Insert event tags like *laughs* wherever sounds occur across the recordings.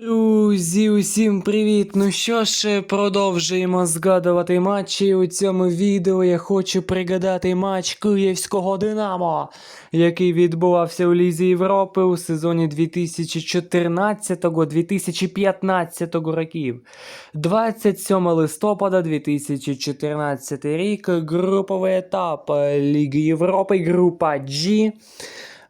Друзі, усім привіт! Ну що ж, продовжуємо згадувати матчі. У цьому відео я хочу пригадати матч Київського Динамо, який відбувався у Лізі Європи у сезоні 2014-2015 років. 27 листопада 2014 рік, груповий етап Ліги Європи, група G.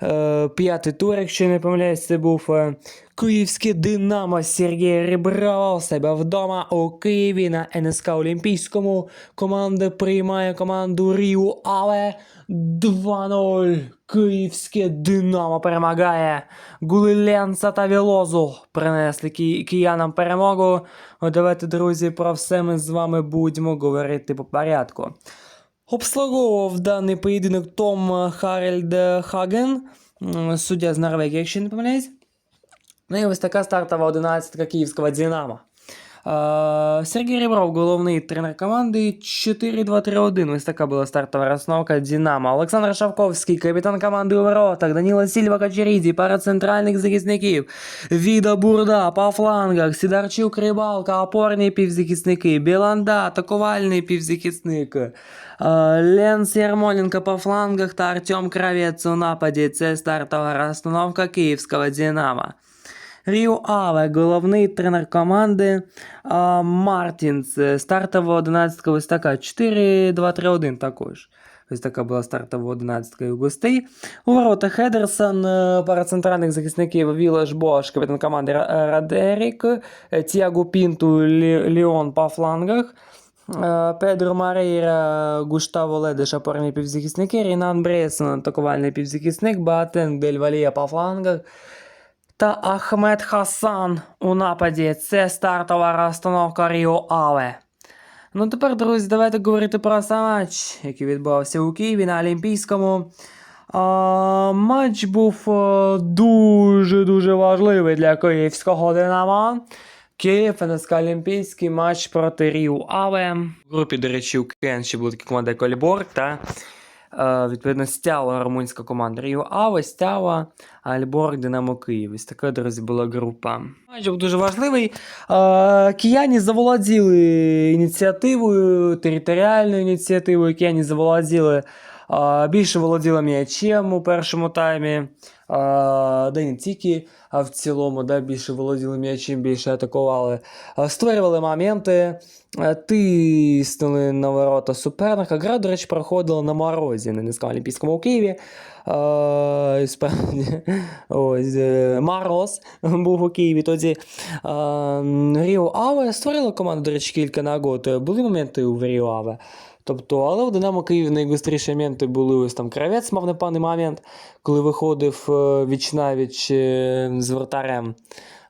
Е, П'ятий тур, якщо не помиляюсь, це був е, київське Динамо Сергія Реброва у себе вдома у Києві на НСК Олімпійському. Команда приймає команду Ріу Але 2-0. Київське Динамо перемагає. Гули Ленца та Вілозу принесли ки- киянам перемогу. Давайте, друзі, про все ми з вами будемо говорити по порядку. Обслуговував даний поєдинок Том Харальд Хаген, суддя з Норвегії, якщо не помиляюсь. Ну і ось така стартова одинадцятка київського Динамо. Е, Сергій Ребров, головний тренер команди 4-2-3-1. Ось така була стартова розстановка Динамо. Олександр Шавковський, капітан команди у воротах. Даніла Сільва Качеріді, пара центральних захисників. Віда Бурда по флангах. Сідарчук Рибалка, опорні півзахисники. Біланда, атакувальний півзахисник. Е, Ленс Ярмоленко по флангах та Артем Кравець у нападі. Це стартова розстановка київського Динамо. Ріо Аве, головний тренер команди а, Мартінс. Е, Стартова 11 ось така. 4-2-3-1 також. Ось така була стартова 11 у гостей. У воротах Хедерсон, е, пара центральних захисників Вілеш Бош, капітан команди Радерік, е, Тіаго Пінту, Лі- Ліон по флангах. Педро Марейра, Гуштаво Ледеш, опорні півзахисники, Рінан Брейсон, атакувальний півзахисник, Батен Дель Валія по флангах та Ахмед Хасан у нападі. Це стартова розстановка Ріо Але. Ну тепер, друзі, давайте говорити про сам матч, який відбувався у Києві на Олімпійському. А, матч був дуже-дуже важливий для київського Динамо. Київ, НСК Олімпійський матч проти Ріу Аве. В групі, до речі, у КН ще була така команда Колібор та відповідно стяла румунська команда Ріо Аве, стяла Альбор Динамо Київ. Ось така, друзі, була група. Матч був дуже важливий. Е, Кияні заволоділи ініціативою, територіальною ініціативою. Кияні заволоділи е, більше володіли м'ячем у першому таймі. Е, да не тільки, а в цілому, да, більше володіли м'ячем, більше атакували. Створювали моменти, тиснули на ворота суперника. Гра, до речі, проходила на морозі на низькому Олімпійському у Києві. Е, справді, *laughs* ось, е, мороз був у Києві. Тоді е, Ріо Аве створила команду, до речі, кілька нагод. Були моменти у Ріо Аве. Тобто, але у Динамо Київ найгостріші моменти були ось там Кравець мав непевний момент, коли виходив е, віч навіч е, з вратарем.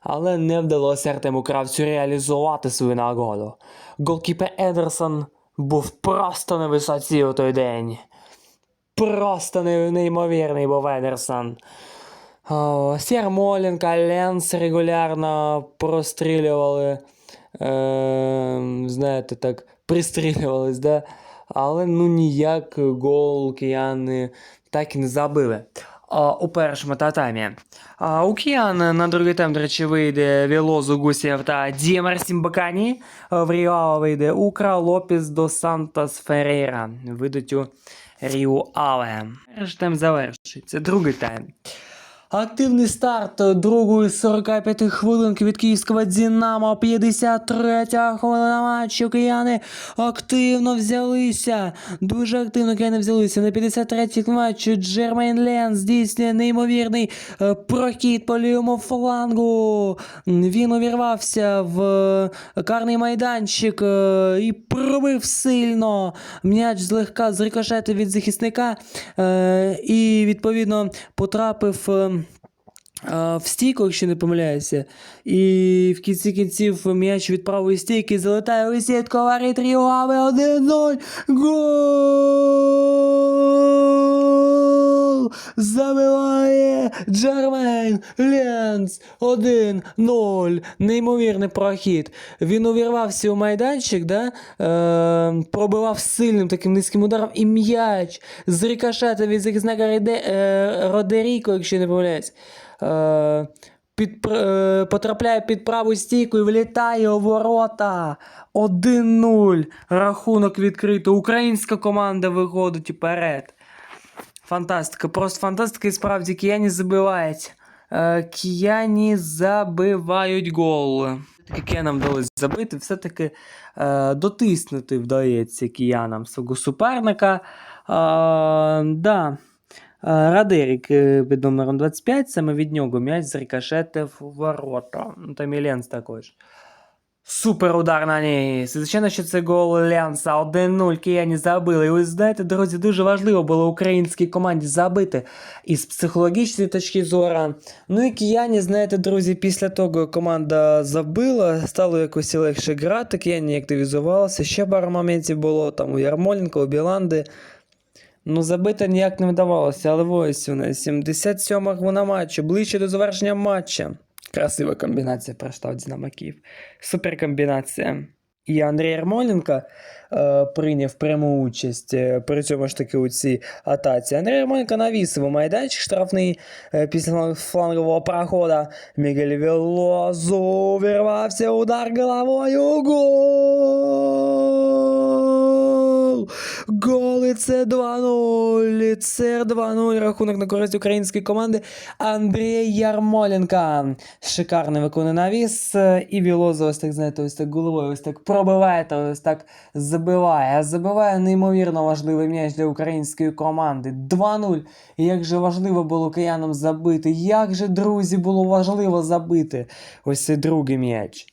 Але не вдалося Артему Кравцю реалізувати свою нагоду. Голкіпер Едерсон був просто на висоті у той день. Просто неймовірний був Едерсон. О, Сєрмоленко, Ленс регулярно прострілювали. Е, знаєте, так, пристрілювались, да? але ну ніяк гол кияни так і не забили. А, у першому татамі. А, у киян на другий тайм, до речі, вийде Вілозу Гусєв та Діємар Сімбакані. В Ріо вийде Укра, Лопес до Сантос Ферейра. Вийдуть у Ріо Але. Перший тайм завершується. Другий тайм. Активний старт другої 45 хвилинки від київського Динамо. 53 хвилина матчу. Кияни активно взялися. Дуже активно кияни взялися. На 53 матчу Джермейн Лен здійснює неймовірний е, прохід по лівому флангу. Він увірвався в е, карний майданчик е, і пробив сильно. М'яч злегка зрикошетив від захисника і відповідно потрапив. В стійку, якщо не помиляюся. І в кінці кінців м'яч від правої стійки залетає у сітку варить Ріуаве 1-0. Гол! Забиває Джермейн Ленц 1-0. Неймовірний прохід. Він увірвався у майданчик, да? е, пробивав сильним таким низьким ударом і м'яч з рикошета від захисника е, Родеріко, якщо не помиляюсь. Е, під, е, потрапляє під праву стійку і влітає у ворота. 1-0. Рахунок відкрито. Українська команда виходить вперед. Фантастика, просто фантастика і справді кияні забивають. Е, кияні забивають гол. Все-таки киянам вдалося забити, все-таки е, дотиснути вдається киянам свого суперника. Е, да. Радерік під номером 25, саме від нього м'яч зрикошетив у ворота. Ну, Там і Ленс також. Супер удар на ній. Звичайно, що це гол Ленса. 1-0 кияні забили. І ви знаєте, друзі, дуже важливо було українській команді забити із психологічної точки зору. Ну і кияні, знаєте, друзі, після того команда забила, стало якось легше грати, кияні активізувалися. Ще пару моментів було там у Ярмоленко, у Біланди. Ну, забити ніяк не вдавалося, але ось у нас 77 хвилина матчу, ближче до завершення матча. Красива комбінація пройшла в Динамо Київ. Супер комбінація. І Андрій Ярмоленко е, прийняв пряму участь е, при цьому ж таки у цій атаці. Андрій Ярмоленко навісив у майданчик штрафний е, після флангового проходу. Мігель Велозу вирвався удар головою. Гол! І це 2-0. І Це 2-0. Рахунок на користь української команди. Андрій Ярмоленко. Шикарний виконує навіс. І Вілоза ось так, знаєте, ось так головою, ось так пробиває та ось так забиває. Забиває неймовірно важливий м'яч для української команди. 2-0. Як же важливо було киянам забити. Як же, друзі, було важливо забити. Ось цей другий м'яч.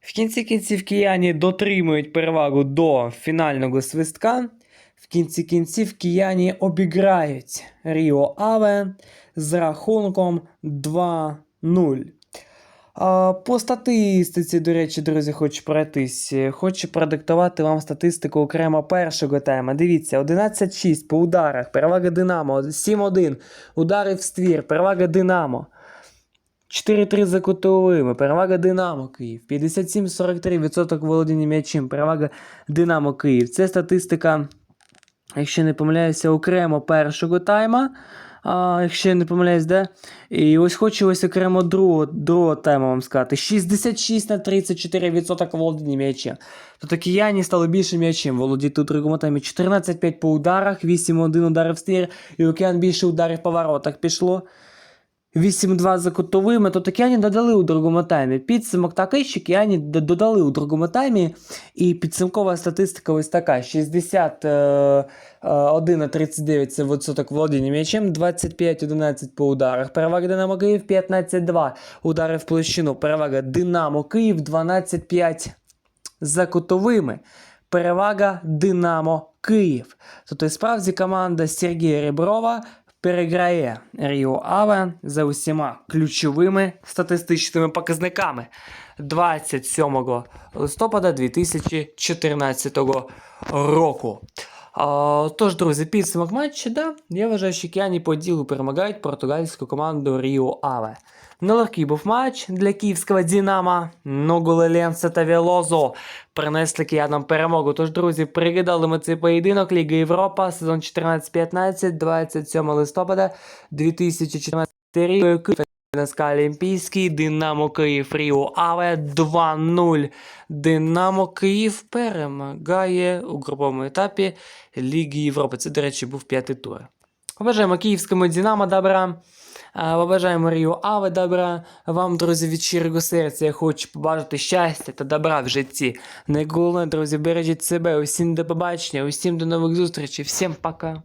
В кінці кінців кияні дотримують перевагу до фінального свистка. В кінці кінців кияні обіграють Ріо Аве з рахунком 2-0. По статистиці, до речі, друзі, хочу пройтись. Хочу продиктувати вам статистику окремо першого тайма. Дивіться, 11-6 по ударах, перевага Динамо, 7-1, удари в ствір, перевага Динамо. 4-3 за кутовими, перевага Динамо Київ. 57-43% володіння м'ячем, перевага Динамо Київ. Це статистика, якщо не помиляюся, окремо першого тайма. А, якщо я не помиляюсь, де. І ось хочу ось окремо другого, другого тайму вам сказати. 66 на 34% володіння м'ячем. Тобто кияні стали більше м'ячем володіти у другому таймі. 14-5 по ударах, 8-1 ударів в стір, і океан більше ударів по воротах пішло. 8-2 за кутовими, то Кіані додали у другому таймі. Підсумок такий, що Кіані додали у другому таймі, і підсумкова статистика ось така: 61 на 39 це відсоток володіння м'ячем, 25-11 по ударах. Перевага Динамо Київ 15-2 удари в площину. Перевага Динамо Київ 12-5 за кутовими. Перевага Динамо Київ. Тобто, справді команда Сергія Реброва переграє Ріо Аве за усіма ключовими статистичними показниками 27 листопада 2014 року. А, тож, друзі, підсумок матчу, да, я вважаю, що кияні по ділу перемагають португальську команду Ріо Аве. Нелегкий був матч для київського Динамо, но голи Ленса та Велозо принесли киянам перемогу. Тож, друзі, пригадали ми цей поєдинок Ліга Європа, сезон 14-15, 27 листопада 2014 рік. НСК Олімпійський, Динамо Київ Ріо Аве 2-0. Динамо Київ перемагає у груповому етапі Ліги Європи. Це, до речі, був п'ятий тур. Побажаємо київському Динамо добра. А, Марію Ави добра. Вам, друзі, від щирого серця я хочу побажати щастя та добра в житті. Найголовніше, друзі, бережіть себе. Усім до побачення, усім до нових зустрічей. Всім пока.